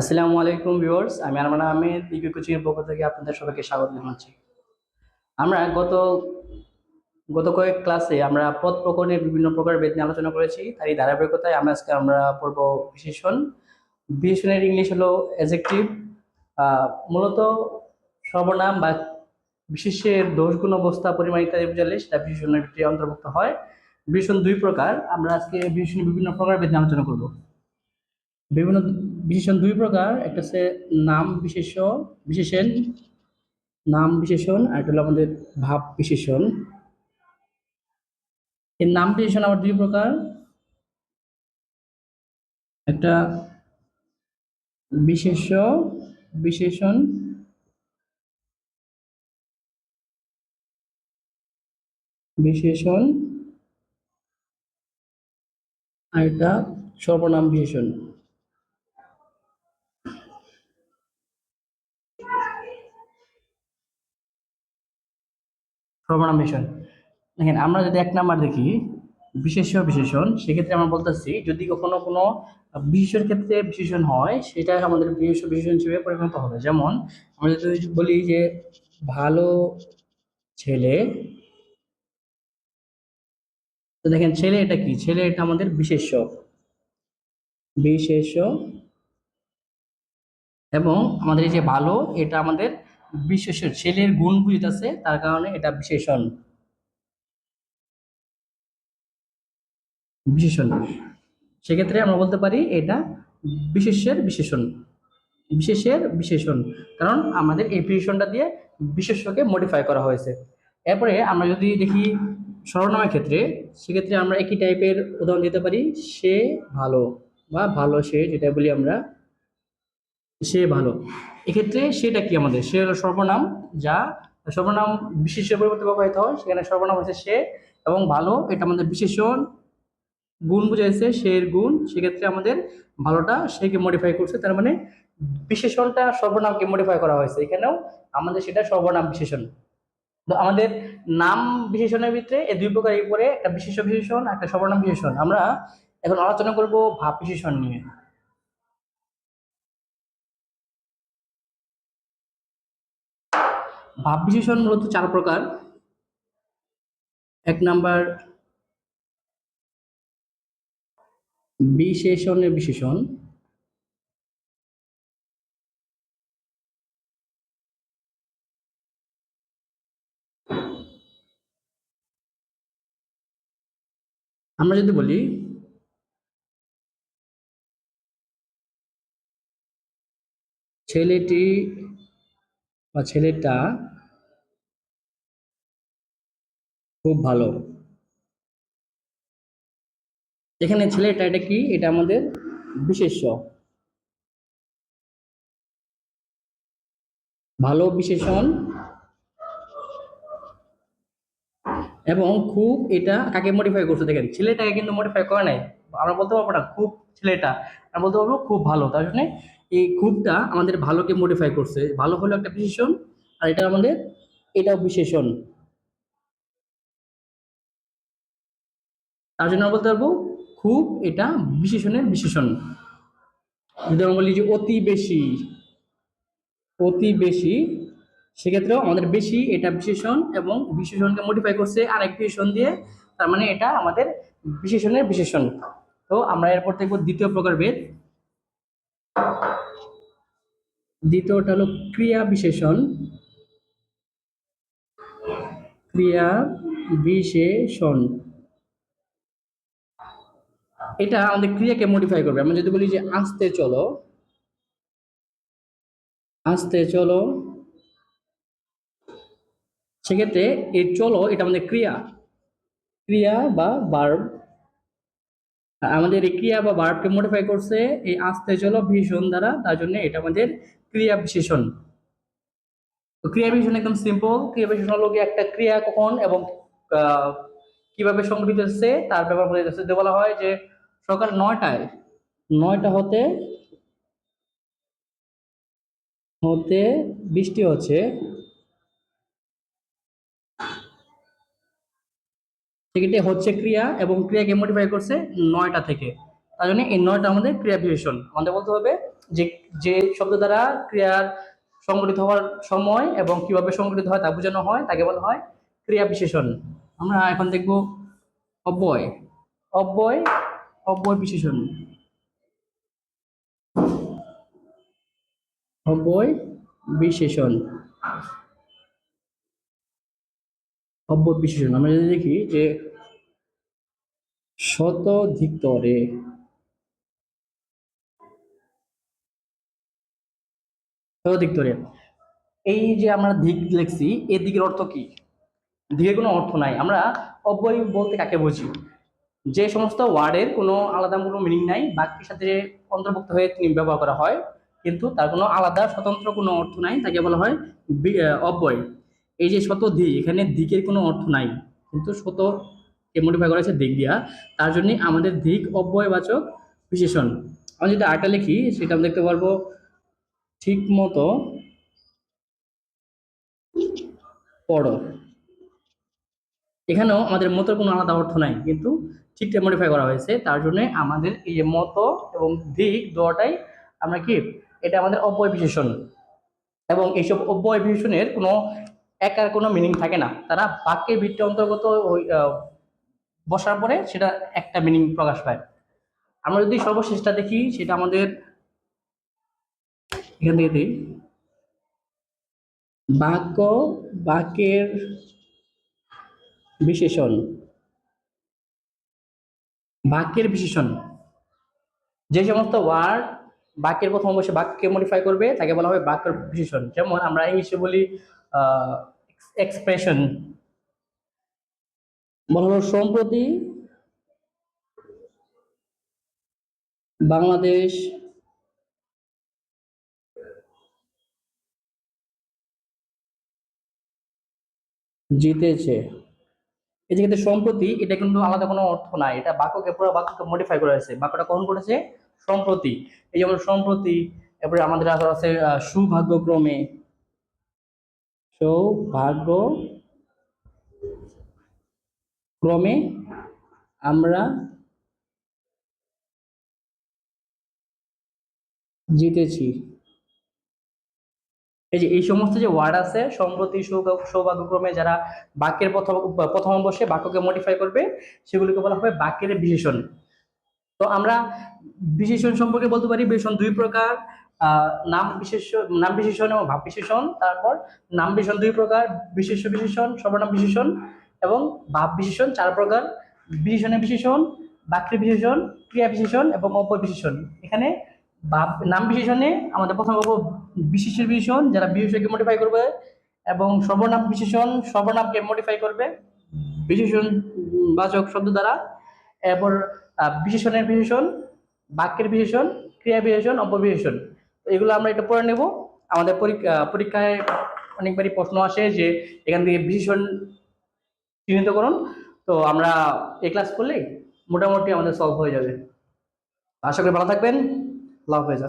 আসসালামু আলাইকুম ভিউয়ার্স, আমি আরমান আহমেদ ইপি কোচিং এর পক্ষ থেকে আপনাদের সবাইকে স্বাগত জানাচ্ছি। আমরা গত গত কয়েক ক্লাসে আমরা পদ প্রকরণের বিভিন্ন প্রকার বেদ নিয়ে আলোচনা করেছি। তারই ধারাবাহিকতায় আমরা আজকে আমরা পড়ব বিশেষণ। বিশেষণের ইংলিশ হলো অ্যাজেক্টিভ মূলত সর্বনাম বা বিশেষের দোষগুণ অবস্থা পরিমাণ ইত্যাদি বোঝালে সেটা বিশেষণের অন্তর্ভুক্ত হয়। বিশেষণ দুই প্রকার, আমরা আজকে বিশেষণের বিভিন্ন প্রকার বেদ আলোচনা করব। বিভিন্ন বিশেষণ দুই প্রকার, একটা হচ্ছে নাম বিশেষ বিশেষণ, নাম বিশেষণ, আর একটা হলো আমাদের ভাব বিশেষণ। এই নাম বিশেষণ আবার দুই প্রকার। একটা বিশেষ বিশেষণ বিশেষণ, আর একটা সর্বনাম বিশেষণ। সর্বনাম দেখেন, আমরা যদি এক নাম্বার দেখি বিশেষ বিশেষণ, সেক্ষেত্রে আমরা বলতেছি, যদি কখনো কোনো বিশেষের ক্ষেত্রে বিশেষণ হয়, সেটা আমাদের বিশেষ বিশেষণ হিসেবে পরিণত হবে। যেমন, আমরা যদি বলি যে, ভালো ছেলে, তো দেখেন, ছেলে এটা কি? ছেলে এটা আমাদের বিশেষ্য। বিশেষ্য এবং আমাদের এই যে ভালো, এটা আমাদের বিশেষ্য ছেলের গুণ বুঝিতেছে তার কারণে এটা বিশেষণ। বিশেষণ। সেক্ষেত্রে আমরা বলতে পারি এটা বিশেষের বিশেষণ। বিশেষের বিশেষণ। কারণ আমাদের এই বিশেষণটা দিয়ে বিশেষ্যকে মডিফাই করা হয়েছে। এরপরে আমরা যদি দেখি সর্বনামের ক্ষেত্রে, সেক্ষেত্রে আমরা একই টাইপের উদাহরণ দিতে পারি, সে ভালো বা ভালো সে, যেটা বলি আমরা, সে ভালো। এক্ষেত্রে সেটা কি আমাদের? সে হলো সর্বনাম, যা সর্বনাম বিশেষের পরিবর্তে ব্যবহৃত হয়, সেখানে সর্বনাম হচ্ছে সে এবং ভালো, এটা আমাদের বিশেষণ। গুণ বুঝাইছে সে এর গুণ, সেক্ষেত্রে আমাদের ভালোটা সেকে মডিফাই করছে, তার মানে বিশেষণটা সর্বনামকে মডিফাই করা হয়েছে। এখানেও আমাদের সেটা সর্বনাম বিশেষণ। তো আমাদের নাম বিশেষণের ভিতরে এই দুই প্রকার পরে একটা বিশেষ বিশেষণ, একটা সর্বনাম বিশেষণ। আমরা এখন আলোচনা করব ভাব বিশেষণ নিয়ে। ভাব বিশেষণ মূলত চার প্রকার। এক নাম্বার বিশেষণের বিশেষণ। আমরা যদি বলি ছেলেটি বা ছেলেটা খুব ভালো। এখানে ছেলেটা এটা কি? এটা আমাদের বিশেষ্য। ভালো বিশেষণ। এবং খুব এটা কাকে মডিফাই করছে দেখেন, ছেলেটাকে কিন্তু মডিফাই করে নাই। আমরা বলতে পারব না, খুব ছেলেটা। আমরা বলতে পারব খুব ভালো। তার জন্য এই খুবটা আমাদের ভালোকে মডিফাই করছে। ভালো হলো একটা বিশেষণ, আর এটা আমাদের এটাও বিশেষণ। তার জন্য বলতে পারব, খুব এটা বিশেষণের বিশেষণ। যদি আমরা বলি যে অতি বেশি অতি বেশি, সেক্ষেত্রেও আমাদের বেশি এটা বিশেষণ এবং বিশেষণকে মডিফাই করছে আরেক বিশেষণ দিয়ে, তার মানে এটা আমাদের বিশেষণের বিশেষণ। তো আমরা এরপর দেখব দ্বিতীয় প্রকার ভেদ। দ্বিতীয়টা হলো ক্রিয়া বিশেষণ। ক্রিয়া বিশেষণ। এটা আমাদের ক্রিয়াকে মডিফাই করবে। আমরা যদি বলি যে আস্তে চলো আস্তে চলো, সেক্ষেত্রে এই চলো এটা আমাদের ক্রিয়া। ক্রিয়া বা বার্ব আমাদের এই ক্রিয়া বা বার্বকে মডিফাই করছে, এই আস্তে চলো ভীষণ দ্বারা, তার জন্য এটা আমাদের ক্রিয়া বিশেষণ। ক্রিয়া বিশেষণ একদম সিম্পল ক্রিয়া বিশেষণ হলো একটা ক্রিয়া কখন এবং কীভাবে সংঘটিত হচ্ছে, তার ব্যাপার বলা হয় যে সকাল নয়টায়? নয়টা হতে হতে বৃষ্টি হচ্ছে। সেক্ষেত্রে হচ্ছে ক্রিয়া এবং ক্রিয়াকে মডিফাই করছে নয়টা থেকে। তার জন্য এই নয়টা আমাদের ক্রিয়া বিশেষণ। আমাদের বলতে হবে যে যে শব্দ দ্বারা ক্রিয়ার সংগঠিত হওয়ার সময় এবং কীভাবে সংগঠিত হয় তা বোঝানো হয়, তাকে বলা হয় ক্রিয়া বিশেষণ। আমরা এখন দেখব অব্যয়। অব্যয় অব্যয় বিশেষণ অব্যয় বিশেষণ অব্যয় বিশেষণ আমরা যদি দেখি যে শতধিকতরে শতধিকতরে, এই যে আমরা দিক লিখছি এই দিকের অর্থ কি? দিকের কোনো অর্থ নাই। আমরা অব্যয় বলতে কাকে বুঝি? যে সমস্ত ওয়ার্ডের কোনো আলাদা কোনো মিনিং নাই বাক্যের সাথে অন্তর্ভুক্ত হয়ে তিনি ব্যবহার করা হয়। কিন্তু তার কোনো আলাদা স্বতন্ত্র কোনো অর্থ নাই, তাকে বলা হয় অব্যয়। এই যে শত দিক এখানে দিকের কোনো অর্থ নাই। কিন্তু শত কে মডিফাই করা হয়েছে দিক দিয়া। তার জন্য আমাদের দিক অব্যয়বাচক বিশেষণ। আমি যদি আরেকটা লিখি, সেটা আমি দেখতে পারব ঠিক মতো পড়ো। এখানেও আমাদের মতের কোনো আলাদা অর্থ নাই, কিন্তু ঠিকঠাক মডিফাই করা হয়েছে। তার জন্য আমাদের এই যে মত এবং দিক দুটাই আমরা কি, এটা আমাদের অব্যয় বিশেষণ এবং এইসব অব্যয় বিশেষণের কোনো একার কোনো মিনিং থাকে না। তারা বাক্যের ভিত্তি অন্তর্গত ওই বসার পরে সেটা একটা মিনিং প্রকাশ পায়। আমরা যদি সর্বশেষটা দেখি, সেটা আমাদের এখান থেকে বাক্য বাক্যের বিশেষণ। বাক্যের বিশেষণ। যে সমস্ত ওয়ার্ড বাক্যের প্রথম অবশ্যই বাক্যকে মডিফাই করবে, তাকে বলা হবে বাক্যের বিশেষণ। যেমন আমরা ইংলিশে বলি এক্সপ্রেশন বলা হলো সম্প্রতি বাংলাদেশ জিতেছে। এই যে কিন্তু সম্প্রতি, এটা কিন্তু আলাদা কোনো অর্থ নাই। এটা বাক্যকে পুরো বাক্যকে মডিফাই করা হয়েছে। বাক্যটা কখন করেছে? সম্প্রতি। এই যেমন সম্প্রতি, এরপরে আমাদের আছে সৌভাগ্যক্রমে। সৌভাগ্য ক্রমে আমরা জিতেছি। এই যে, এই সমস্ত যে ওয়ার্ড আছে, সম্প্রতি সৌভাগ্য- সৌভাগ্যক্রমে যারা বাক্যের প্রথম প্রথম বসে বাক্যকে মডিফাই করবে, সেগুলিকে বলা হবে বাক্যের বিশেষণ। তো আমরা বিশেষণ সম্পর্কে বলতে পারি, বিশেষণ দুই প্রকার নাম বিশেষ, নাম বিশেষণ এবং ভাব বিশেষণ। তারপর নাম বিশেষণ দুই প্রকার, বিশেষ্য বিশেষণ, সর্বনাম বিশেষণ এবং ভাব বিশেষণ, চার প্রকার। বিশেষণের বিশেষণ, বাক্যের বিশেষণ, ক্রিয়া বিশেষণ এবং অপর বিশেষণ এখানে ভাব নাম বিশেষণে আমাদের প্রথম পাবো বিশেষের বিশেষণ, যারা বিশেষকে মডিফাই করবে, এবং সর্বনাম বিশেষণ, সর্বনামকে মডিফাই করবে, বিশেষণ বাচক শব্দ দ্বারা। এরপর বিশেষণের বিশেষণ, বাক্যের বিশেষণ, ক্রিয়া বিশেষণ অপবিশেষণ এগুলো আমরা এটা পড়ে নেব। আমাদের পরীক্ষা পরীক্ষায় অনেকবারই প্রশ্ন আসে যে, এখান থেকে বিশেষণ চিহ্নিত করুন। তো আমরা এ ক্লাস করলেই মোটামুটি আমাদের সলভ হয়ে যাবে। আশা করি ভালো থাকবেন। আল্লাহ হাফেজ